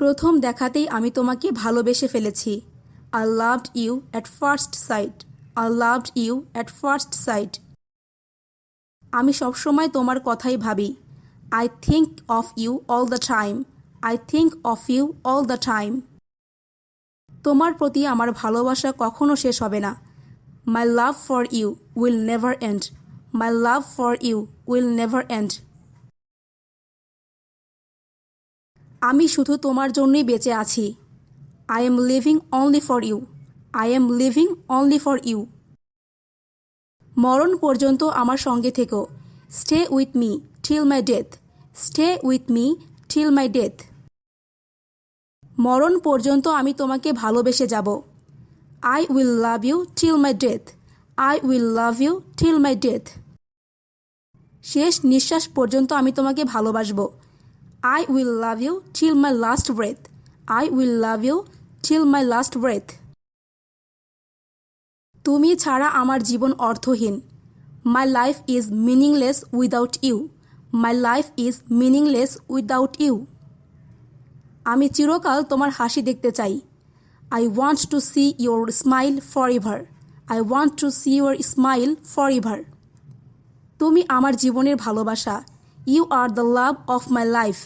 প্রথম দেখাতেই আমি তোমাকে ভালোবেসে ফেলেছি। I loved you at first sight I loved you at first sight আমি সবসময় তোমার কথাই ভাবি। I think of you all the time I think of you all the time তোমার প্রতি আমার ভালোবাসা কখনো শেষ হবে না। My love for you will never end my love for you will never end আমি শুধু তোমার জন্যই বেঁচে আছি। I am living only for you I am living only for you মরণ পর্যন্ত আমার সঙ্গে থেকো। Stay with me till my death stay with me till my death মরণ পর্যন্ত আমি তোমাকে ভালোবেসে যাব। I will love you till my death I will love you till my death শেষ নিঃশ্বাস পর্যন্ত আমি তোমাকে ভালোবাসবো। I will love you till my last breath I will love you till my last breath তুমি ছাড়া আমার জীবন অর্থহীন। My life is meaningless without you my life is meaningless without you আমি চিরকাল তোমার হাসি দেখতে চাই। I want to see your smile forever I want to see your smile forever তুমি আমার জীবনের ভালোবাসা। You are the love of my life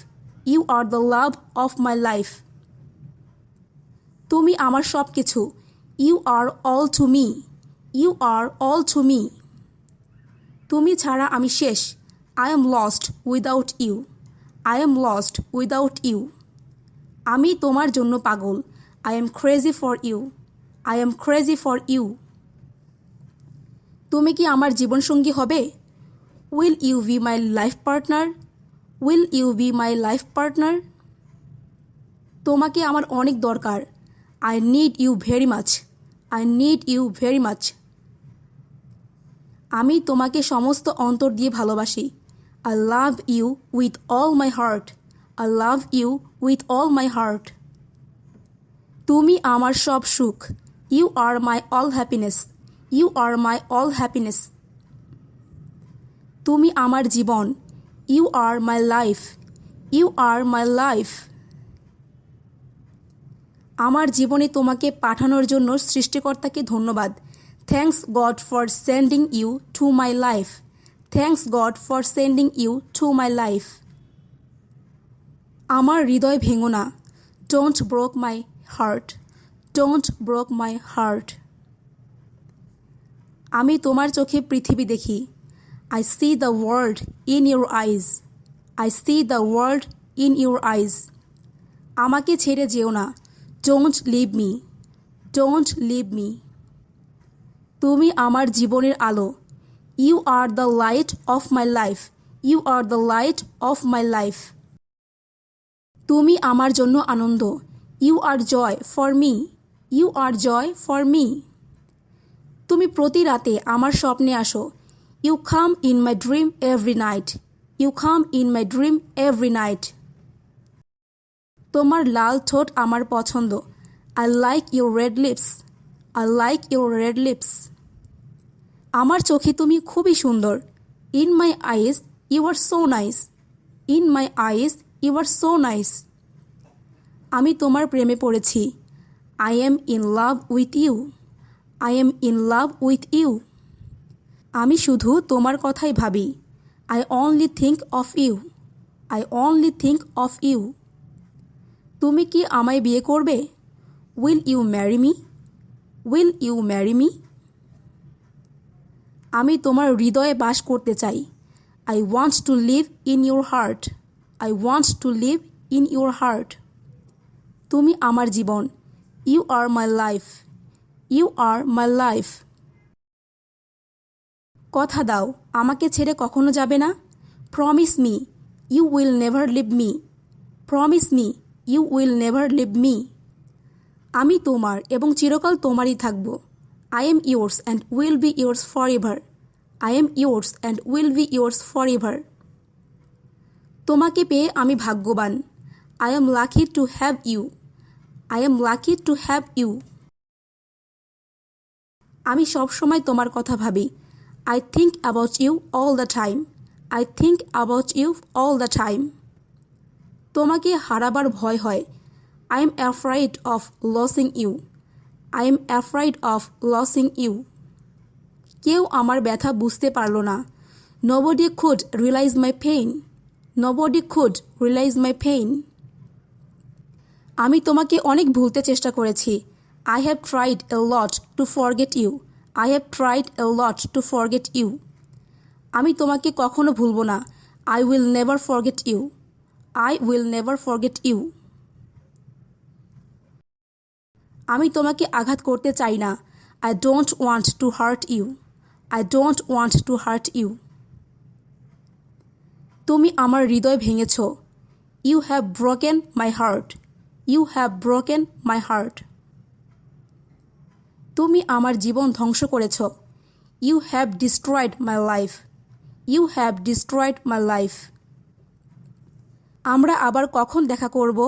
you are the love of my life তুমি আমার সব কিছু you are all to me you are all to me তুমি ছাড়া আমি শেষ। I am lost without you I am lost without you আমি তোমার জন্য পাগল। I am crazy for you I am crazy for you তুমি কি আমার জীবনসঙ্গী হবে? Will you be my life partner will you be my life partner তোমাকে আমার অনেক দরকার। I need you very much I need you very much আমি তোমাকে সমস্ত অন্তর দিয়ে ভালোবাসি। I love you with all my heart I love you with all my heart তুমি আমার সব সুখ। You are my all happiness you are my all happiness তুমি আমার জীবন। You are my life you are my life আমার জীবনে তোমাকে পাঠানোর জন্য সৃষ্টিকর্তাকে ধন্যবাদ। Thanks God for sending you to my life thanks God for sending you to my life আমার হৃদয় ভেঙো না। Don't broke my heart don't broke my heart আমি তোমার চোখে পৃথিবী দেখি। I see the world in your eyes I see the world in your eyes আমাকে ছেড়ে যেও না। Don't leave me don't leave me তুমি আমার জীবনের আলো। You are the light of my life you are the light of my life তুমি আমার জন্য আনন্দ। You are joy for me you are joy for me তুমি প্রতি রাতে আমার স্বপ্নে আসো। You come in my dream every night you come in my dream every night তোমার লাল ঠোঁট আমার পছন্দ। I like your red lips I like your red lips আমার চোখে তুমি খুবই সুন্দর। In my eyes you are so nice in my eyes you are so nice আমি তোমার প্রেমে পড়েছি। I am in love with you I am in love with you আমি শুধু তোমার কথাই ভাবি। I only think of you I only think of you তুমি কি আমায় বিয়ে করবে? Will you marry me will you marry me আমি তোমার হৃদয়ে বাস করতে চাই। I want to live in your heart I want to live in your heart তুমি আমার জীবন। You are my life you are my life কথা দাও, আমাকে ছেড়ে কখনো যাবে না। Promise me you will never leave me promise me you will never leave me আমি তোমার এবং চিরকাল তোমারই থাকব। I am yours and will be yours for ever I am yours and will be yours for ever তোমাকে পেয়ে আমি ভাগ্যবান। I am lucky to have you I am lucky to have you আমি সবসময় তোমার কথা ভাবি। I think about you all the time I think about you all the time তোমাকে হারাবার ভয় হয়। I am afraid of losing you I am afraid of losing you কেউ আমার ব্যথা বুঝতে পারল না। Nobody could realise my pain nobody could realise my pain আমি তোমাকে অনেক ভুলতে চেষ্টা করেছি। I have tried a lot to forget you I have tried a lot to forget you আমি তোমাকে কখনো ভুলবো না। I will never forget you I will never forget you আমি তোমাকে আঘাত করতে চাই না। I don't want to hurt you I don't want to hurt you তুমি আমার হৃদয় ভেঙেছ। You have broken my heart you have broken my heart তুমি আমার জীবন ধ্বংস করেছ। You have destroyed my life you have destroyed my life আমরা আবার কখন দেখা করব?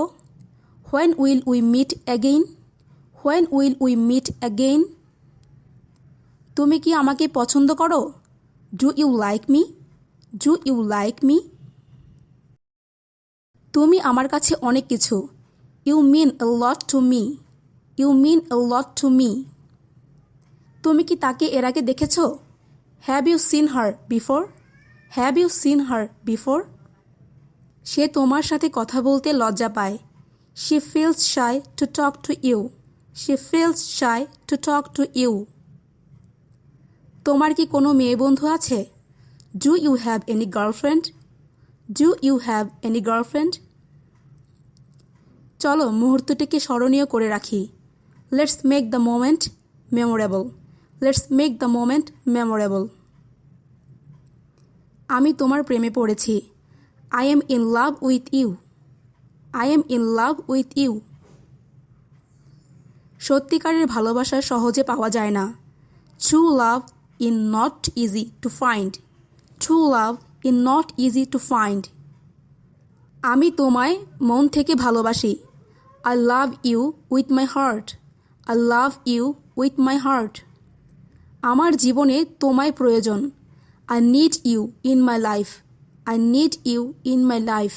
When will we meet again when will we meet again তুমি কি আমাকে পছন্দ করো? Do you like me do you like me তুমি আমার কাছে অনেক কিছু। You mean a lot to me you mean a lot to me তুমি কি তাকে এর আগে দেখেছ? Have you seen her before have you seen her before সে তোমার সাথে কথা বলতে লজ্জা পায়। She feels shy to talk to you she feels shy to talk to you তোমার কি কোনো মেয়ে বন্ধু আছে? Do you have any girlfriend do you have any girlfriend চলো মুহূর্তটিকে স্মরণীয় করে রাখি। Let's make the moment memorable let's make the moment memorable আমি তোমার প্রেমে পড়েছি। I am in love with you I am in love with you সত্যিকারের ভালোবাসা সহজে পাওয়া যায় না। True love in not easy to find true love in not easy to find আমি তোমায় মন থেকে ভালোবাসি। I love you with my heart I love you with my heart আমার জীবনে তোমায় প্রয়োজন। I need you in my life I need you in my life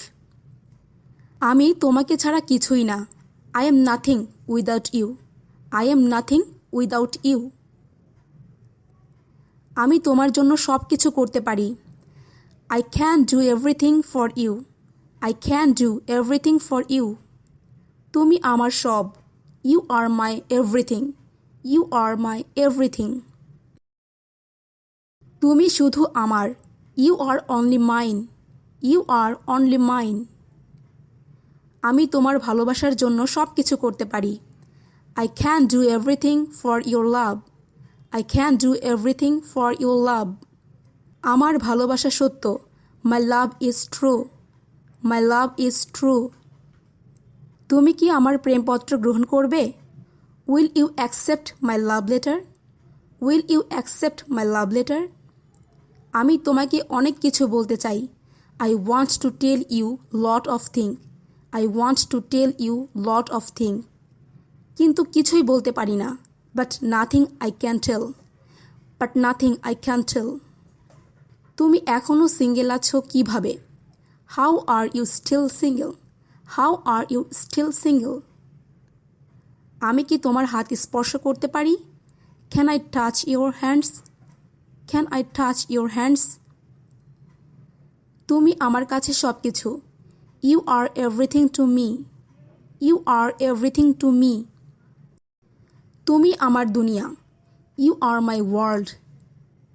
আমি তোমাকে ছাড়া কিছুই না। I am nothing without you I am nothing without you আমি তোমার জন্য সব কিছু করতে পারি। I can do everything for you I can do everything for you তুমি আমার সব। You are my everything you are my everything তুমি শুধু আমার। You are only mine you are only mine আমি তোমার ভালোবাসার জন্য সব কিছু করতে পারি। I can do everything for your love I can do everything for your love আমার ভালোবাসা সত্য। My love is true my love is true তুমি কি আমার প্রেমপত্র গ্রহণ করবে? Will you accept my love letter will you accept my love letter আমি তোমাকে অনেক কিছু বলতে চাই। I want to tell you lot of thing I want to tell you lot of thing কিন্তু কিছুই বলতে পারি না। But nothing I can tell but nothing I can tell তুমি এখনও সিঙ্গেল আছো কীভাবে? How are you still single how are you still single আমি কি তোমার হাত স্পর্শ করতে পারি? Can I touch your hands can I touch your hands তুমি আমার কাছে সব কিছু you are everything to me you are everything to me তুমি আমার দুনিয়া। You are my world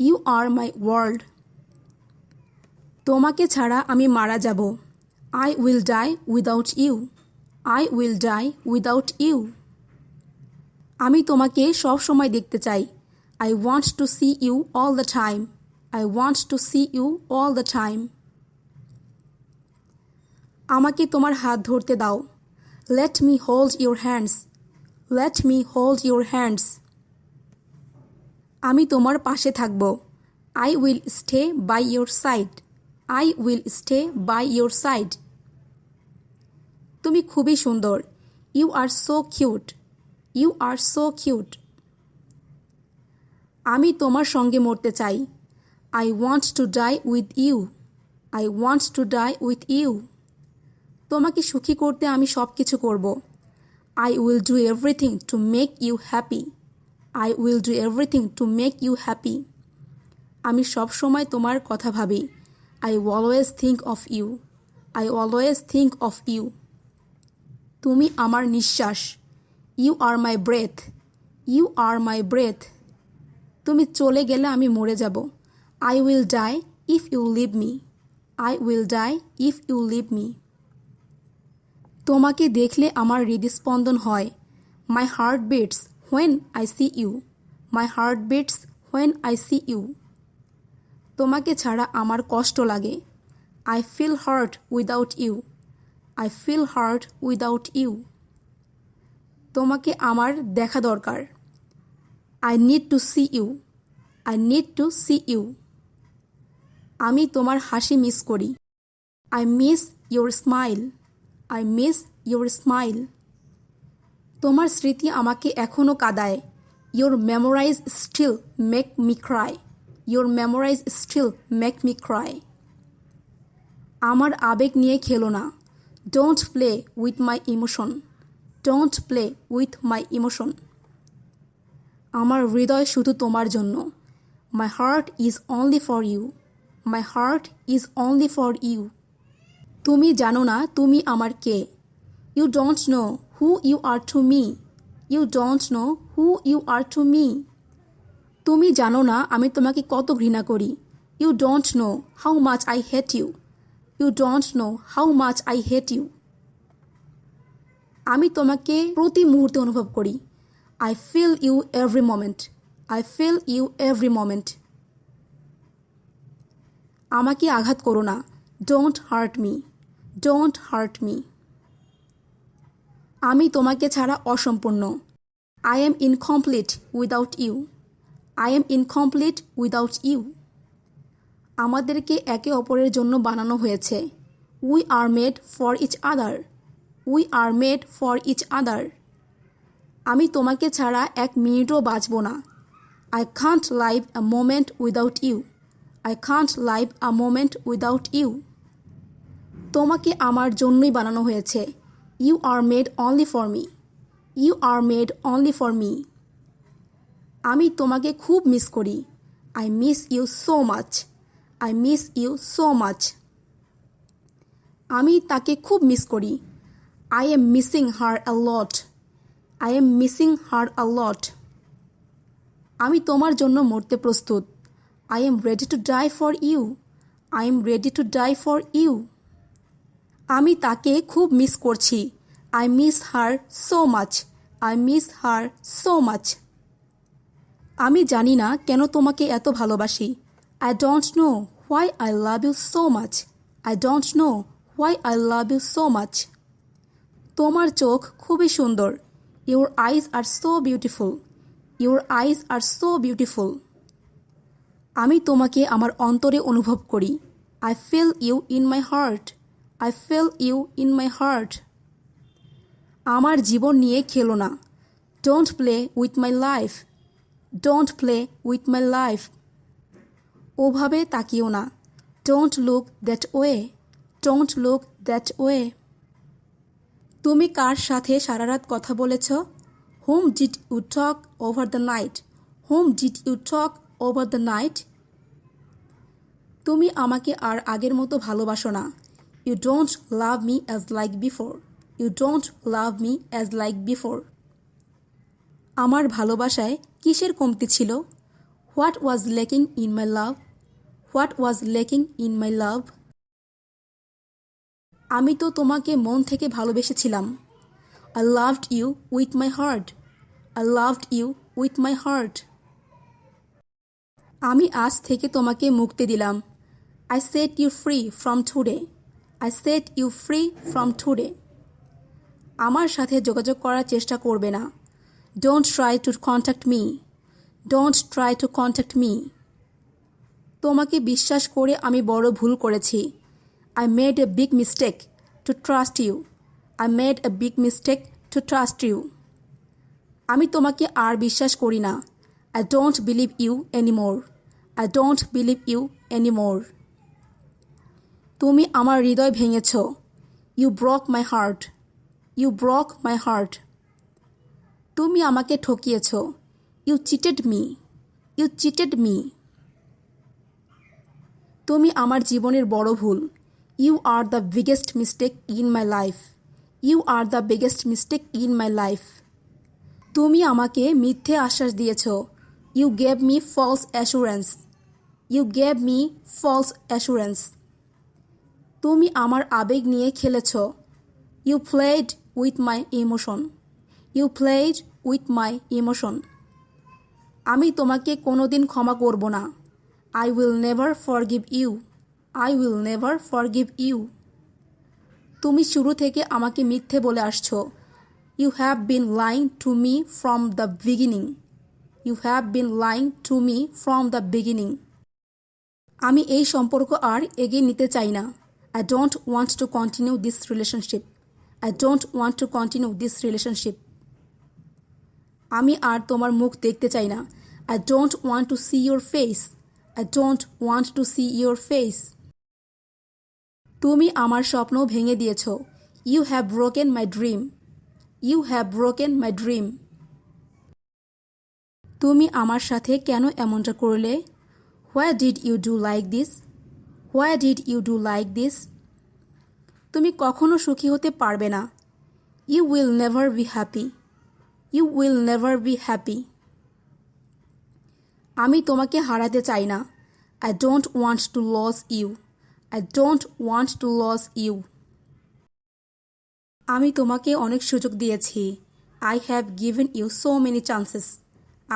you are my world তোমাকে ছাড়া আমি মারা যাব। I will die without you I will die without you আমি তোমাকে সব সময় দেখতে চাই। I want to see you all the time I want to see you all the time আমাকে তোমার হাত ধরতে দাও। Let me hold your hands let me hold your hands আমি তোমার পাশে থাকব। I will stay by your side I will stay by your side তুমি খুবই সুন্দর। You are so cute you are so cute আমি তোমার সঙ্গে মরতে চাই। I want to die with you I want to die with you তোমাকে সুখী করতে আমি সব কিছু করব। I will do everything to make you happy I will do everything to make you happy আমি সব সময় তোমার কথা ভাবি। I always think of you I always think of you তুমি আমার নিঃশ্বাস। You are my breath you are my breath তুমি চলে গেলে আমি মরে যাব। I will die if you leave me I will die if you leave me তোমাকে দেখলে আমার হৃদস্পন্দন হয়। My heart beats when I see you my heart beats when I see you তোমাকে ছাড়া আমার কষ্ট লাগে। I feel hurt without you I feel hurt without you তোমাকে আমার দেখা দরকার। I need to see you I need to see you আমি তোমার হাসি মিস করি। I miss your smile I miss your smile তোমার স্মৃতি আমাকে এখনও কাদায়। Your memorize still make me cry your memorize still make me cry আমার আবেগ নিয়ে খেলো না। Don't play with my emotion don't play with my emotion আমার হৃদয় শুধু তোমার জন্য। My heart is only for you my heart is only for you তুমি জানো না তুমি আমার কে। You don't know who you are to me you don't know who you are to me তুমি জানো না আমি তোমাকে কত ঘৃণা করি। You don't know how much I hate you you don't know how much I hate you আমি তোমাকে প্রতি মুহূর্তে অনুভব করি। I feel you every moment I feel you every moment আমাকে আঘাত করো না। Don't hurt me don't hurt me আমি তোমাকে ছাড়া অসম্পূর্ণ। I am incomplete without you I am incomplete without you আমাদেরকে একে অপরের জন্য বানানো হয়েছে। We are made for each other we are made for each other আমি তোমাকে ছাড়া এক মিনিটও বাঁচব না। I can't live a moment without you I can't live a moment without you তোমাকে আমার জন্যই বানানো হয়েছে। You are made only for me you are made only for me আমি তোমাকে খুব মিস করি। I miss you so much I miss you so much আমি তাকে খুব মিস করি। I am missing her a lot I am missing her a lot আমি তোমার জন্য মরতে প্রস্তুত। I am ready to die for you I am ready to die for you আমি তাকে খুব মিস করছি। I miss her so much I miss her so much আমি জানি না কেন তোমাকে এত ভালোবাসি। I don't know why I love you so much I don't know why I love you so much তোমার চোখ খুবই সুন্দর। Your eyes are so beautiful your eyes are so beautiful আমি তোমাকে আমার অন্তরে অনুভব করি। I feel you in my heart I feel you in my heart আমার জীবন নিয়ে খেলো না। Don't play with my life don't play with my life ওভাবে তাকিও না। Don't look that way don't look that way তুমি কার সাথে সারা রাত কথা বলেছ? Whom did you talk over the night whom did you talk over the night তুমি আমাকে আর আগের মতো ভালোবাসো না। You don't love me as like before you don't love me as like before আমার ভালোবাসায় কিসের কমতি ছিল? What was lacking in my love what was lacking in my love আমি তো তোমাকে মন থেকে ভালোবেসেছিলাম। I loved you with my heart I loved you with my heart আমি আজ থেকে তোমাকে মুক্তি দিলাম। I set you free from today I set you free from today আমার সাথে যোগাযোগ করার চেষ্টা করবে না। Don't try to contact me don't try to contact me তোমাকে বিশ্বাস করে আমি বড় ভুল করেছি। I made a big mistake to trust you I made a big mistake to trust you আমি তোমাকে আর বিশ্বাস করি না। I don't believe you anymore I don't believe you anymore তুমি আমার হৃদয় ভেঙেছ। You broke my heart you broke my heart তুমি আমাকে ঠকিয়েছ। You cheated me you cheated me তুমি আমার জীবনের বড় ভুল। You are the biggest mistake in my life you are the biggest mistake in my life তুমি আমাকে মিথ্যে আশ্বাস দিয়েছ। You gave me false assurance you gave me false assurance তুমি আমার আবেগ নিয়ে খেলেছ। You played with my emotion you played with my emotion আমি তোমাকে কোনোদিন ক্ষমা করব না। I will never forgive you I will never forgive you তুমি শুরু থেকে আমাকে মিথ্যে বলে আসছো। You have been lying to me from the beginning you have been lying to me from the beginning আমি এই সম্পর্ক আর এগিয়ে নিতে চাই না। I don't want to continue this relationship I don't want to continue this relationship আমি আর তোমার মুখ দেখতে চাই না। I don't want to see your face I don't want to see your face তুমি আমার স্বপ্ন ভেঙে দিয়েছ। You have broken my dream you have broken my dream তুমি আমার সাথে কেন এমনটা করলে? Why did you do like this why did you do like this তুমি কখনো সুখী হতে পারবে না। You will never be happy you will never be happy আমি তোমাকে হারাতে চাই না। I don't want to lose you I don't want to lose you আমি তোমাকে অনেক সুযোগ দিয়েছি। I have given you so many chances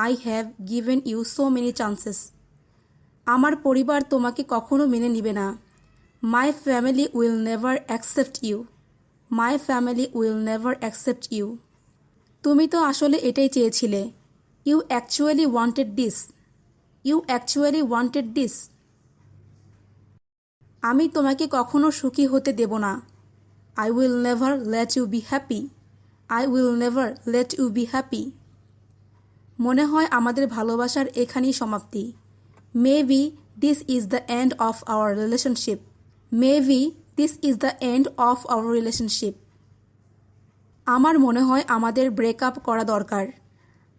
I have given you so many chances আমার পরিবার তোমাকে কখনো মেনে নিবে না। My family will never accept you my family will never accept you তুমি তো আসলে এটাই চেয়েছিলে। You actually wanted this you actually wanted this আমি তোমাকে কখনো সুখী হতে দেব না। I will never let you be happy I will never let you be happy মনে হয় আমাদের ভালোবাসার এখানেই সমাপ্তি। Maybe this is the end of our relationship maybe this is the end of our relationship আমার মনে হয় আমাদের ব্রেকআপ করা দরকার।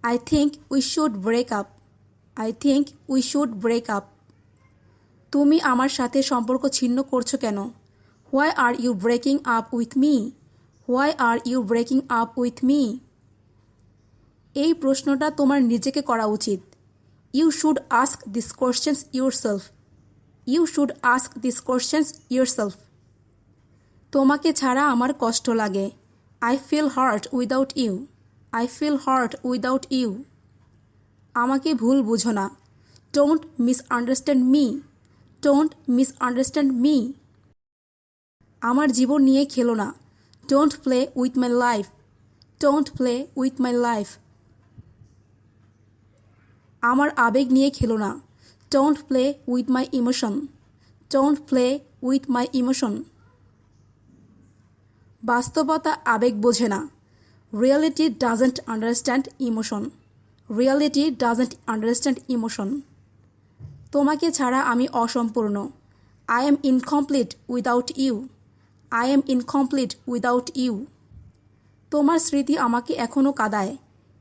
I think we should break up I think we should break up তুমি আমার সাথে সম্পর্ক ছিন্ন করছ কেন? Why are you breaking up with me why are you breaking up with me এই প্রশ্নটা তোমার নিজেকে করা উচিত। You should ask this questions yourself you should ask this questions yourself তোমাকে ছাড়া আমার কষ্ট লাগে। I feel hurt without you I feel hurt without you আমাকে ভুল বুঝো না। Don't misunderstand me don't misunderstand me আমার জীবন নিয়ে খেলো না। Don't play with my life don't play with my life আমার আবেগ নিয়ে খেলো না। Don't play with my emotion don't play with my emotion বাস্তবতা আবেগ বোঝে না। Reality doesn't understand emotion reality doesn't understand emotion তোমাকে ছাড়া আমি অসম্পূর্ণ। I am incomplete without you I am incomplete without you তোমার স্মৃতি আমাকে এখনও কাদায়।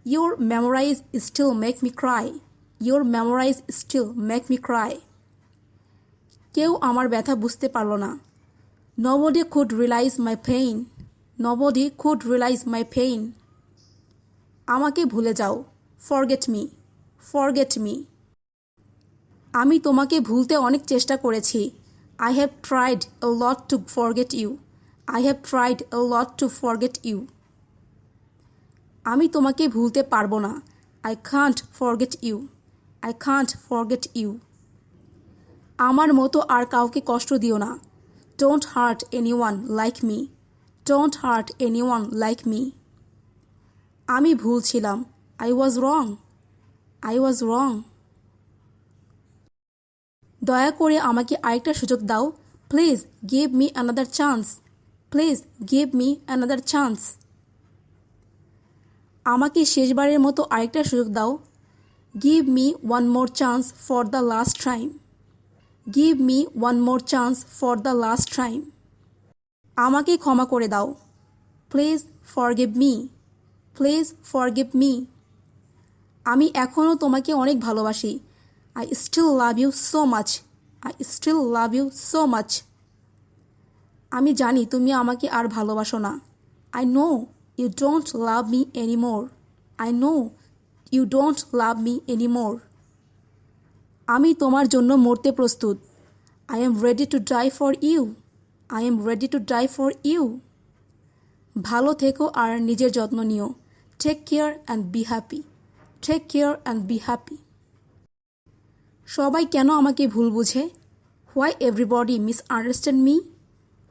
Your memorize still make me cry your memorize still make me cry কেউ আমার ব্যথা বুঝতে পারল না। Nobody could realise my pain nobody could realise my pain আমাকে ভুলে যাও। ফরগেট মি ফরগেট মি আমি তোমাকে ভুলতে অনেক চেষ্টা করেছি। I have tried a lot to forget you I have tried a lot to forget you আমি তোমাকে ভুলতে পারব না। I can't forget you I can't forget you আমার মতো আর কাউকে কষ্ট দিও না। Don't hurt anyone like me don't hurt anyone like me আমি ভুল ছিলাম। I was wrong I was রং দয়া করে আমাকে আরেকটা সুযোগ দাও। Please give me another chance please give me another chance আমাকে শেষবারের মতো আরেকটা সুযোগ দাও। Give me one more chance for the last time give me one more chance for the last time আমাকে ক্ষমা করে দাও। Please forgive me please forgive me আমি এখনও তোমাকে অনেক ভালোবাসি। I still love you so much I still love you so much আমি জানি তুমি আমাকে আর ভালোবাসো না। I know you don't love me anymore I know you don't love me anymore আমি তোমার জন্য মরতে প্রস্তুত। I am ready to die for you I am ready to die for you ভালো থেকো আর নিজের যত্ন নিও। Take care and be happy take care and be happy সবাই কেন আমাকে ভুল বুঝে? Why everybody misunderstand me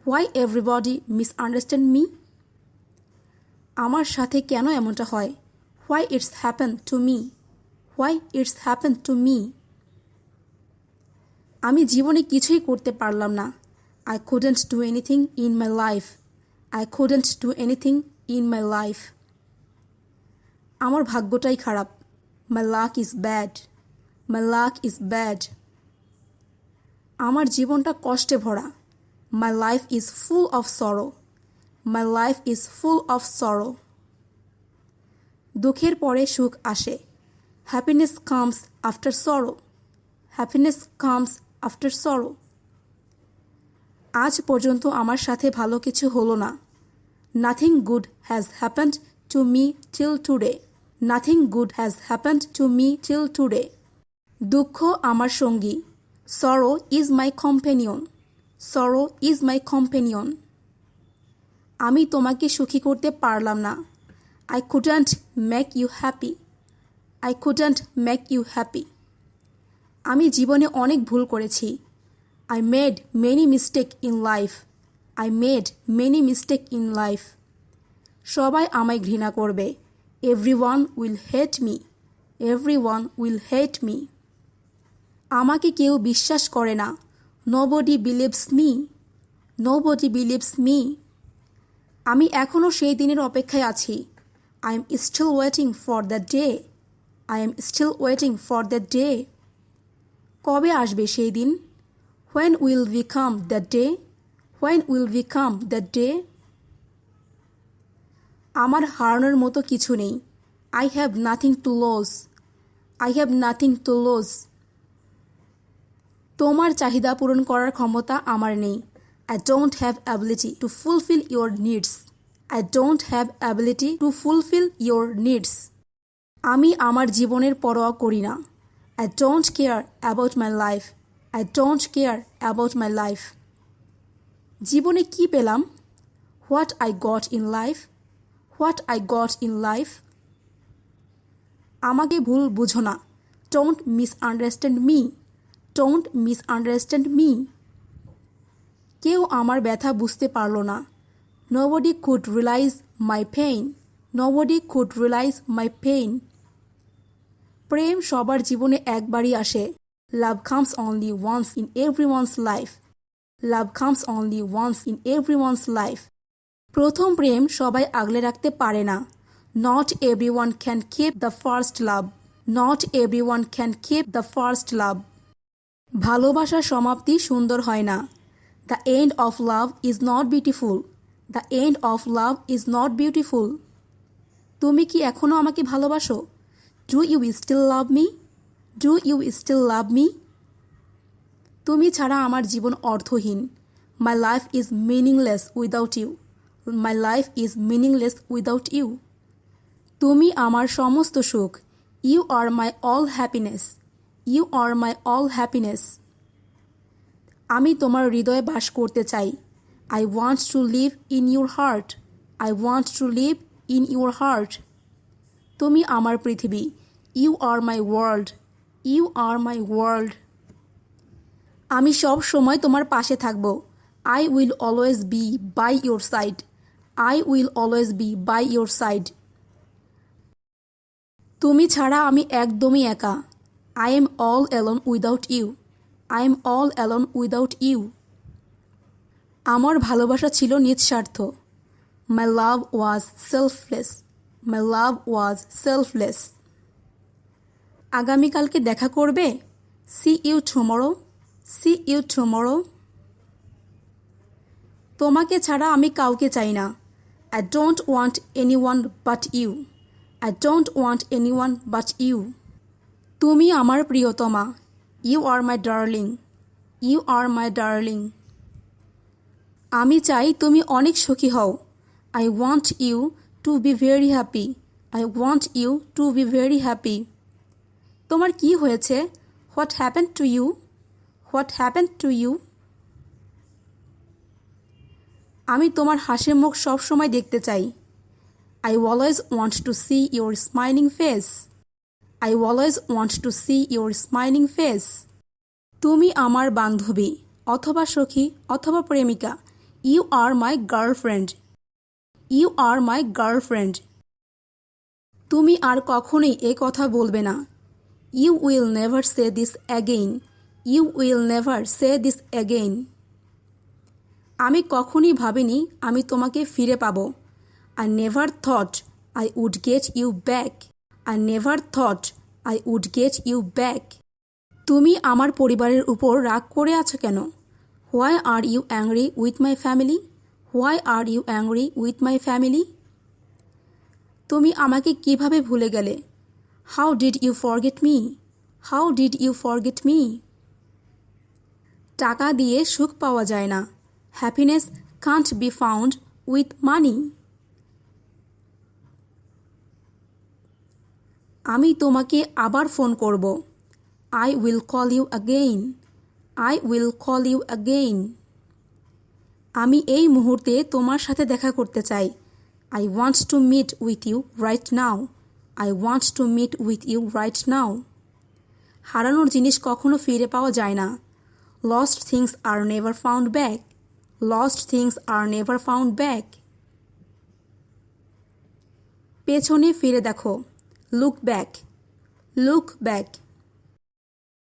why everybody misunderstand me আমার সাথে কেন এমনটা হয়? Why it's happen to me why it's happen to me আমি জীবনে কিছুই করতে পারলাম না। I couldn't do anything in my life I couldn't do anything in my life আমার ভাগ্যটাই খারাপ। My luck is bad my luck is bad. আমার জীবনটা কষ্টে ভরা। My life is full of sorrow. My life is full of sorrow. দুঃখের পরে সুখ আসে। Happiness comes after sorrow. Happiness comes after sorrow. আজ পর্যন্ত আমার সাথে ভালো কিছু হলো না। Nothing good has happened to me till today nothing good has happened to me till today দুঃখ আমার সঙ্গী। Sorrow is my companion sorrow is my companion আমি তোমাকে সুখী করতে পারলাম না। I couldn't make you happy I couldn't make you happy আমি জীবনে অনেক ভুল করেছি। I made many mistake in life I made many mistake in life সবাই আমায় ঘৃণা করবে। Every one will hate me every one will hate me আমাকে কেউ বিশ্বাস করে না। No body believes me no body believes me আমি এখনও সেই দিনের অপেক্ষায় আছি। I am still waiting for the day I am still waiting for the day কবে আসবে সেই দিন? When will we come the day when will we come the day আমার হারানোর মতো কিছু নেই। I have nothing to lose I have nothing to lose তোমার চাহিদা পূরণ করার ক্ষমতা আমার নেই। I don't have ability to fulfil your needs I don't have ability to fulfil your needs আমি আমার জীবনের পরোয়া করি না। I don't care about my life I don't care about my life জীবনে কি পেলাম? What I got in life what I got in life আমাকে ভুল বুঝো না। Don't misunderstand me don't misunderstand me কেউ আমার ব্যথা বুঝতে পারল না। Nobody could realise my pain nobody could realise my pain প্রেম সবার জীবনে একবারই আসে। Love comes only once in everyone's life love comes only once in once life প্রথম প্রেম সবাই আগলে রাখতে পারে না। Not everyone can keep the first love not everyone can keep the first love ভালোবাসার সমাপ্তি সুন্দর হয় না। The end of love is not beautiful the end of love is not beautiful তুমি কি এখনও আমাকে ভালোবাসো? Do you still love me do you still love me তুমি ছাড়া আমার জীবন অর্থহীন। My life is meaningless without you my life is meaningless without you তুমি আমার সমস্ত সুখ। You are my all happiness you are my all happiness. আমি তোমার হৃদয়ে বাস করতে চাই। I want to live in your heart. I want to live in your heart. তুমি আমার পৃথিবী। You are my world. You are my world. আমি সব সময় তোমার পাশে থাকব। I will always be by your side. I will always be by your side. তুমি ছাড়া আমি একদমই একা। I am all alone without you I am all alone without you আমার ভালোবাসা ছিল নিঃস্বার্থ। মাই লাভ ওয়াজ সেলফলেস মাই লাভ ওয়াজ সেলফলেস আগামীকালকে দেখা করবে। See you tomorrow see you tomorrow তোমাকে ছাড়া আমি কাউকে চাই না। I don't want anyone but you I don't want anyone but you তুমি আমার প্রিয়তমা। You are my darling you are my darling আমি চাই তুমি অনেক সুখী হও। I want you to be very happy I want you to be very happy তোমার কি হয়েছে? What happen to you what happen to you আমি তোমার হাসির মুখ সবসময় দেখতে চাই। I always want to see your smiling face I always want to see your smiling face তুমি আমার বান্ধবী, অথবা সখী, অথবা প্রেমিকা। You are my girlfriend you are my girlfriend তুমি আর কখনোই এ কথা বলবে না। You will never say this again you will never say this again আমি কখনই ভাবিনি আমি তোমাকে ফিরে পাবো। I never thought I would get you back I never thought I would get you back তুমি আমার পরিবারের উপর রাগ করে আছো কেন? Why are you angry with my family why are you angry with my family তুমি আমাকে কীভাবে ভুলে গেলে? How did you forget me how did you forget me টাকা দিয়ে সুখ পাওয়া যায় না। Happiness can't be found with money আমি তোমাকে আবার ফোন করব। I will call you again I will call you again আমি এই মুহূর্তে তোমার সাথে দেখা করতে চাই। I want to meet with you right now I want to meet with you right now হারানোর জিনিস কখনো ফিরে পাওয়া যায় না। Lost things are never found back lost things are never found back পেছনে ফিরে দেখো। Look back look back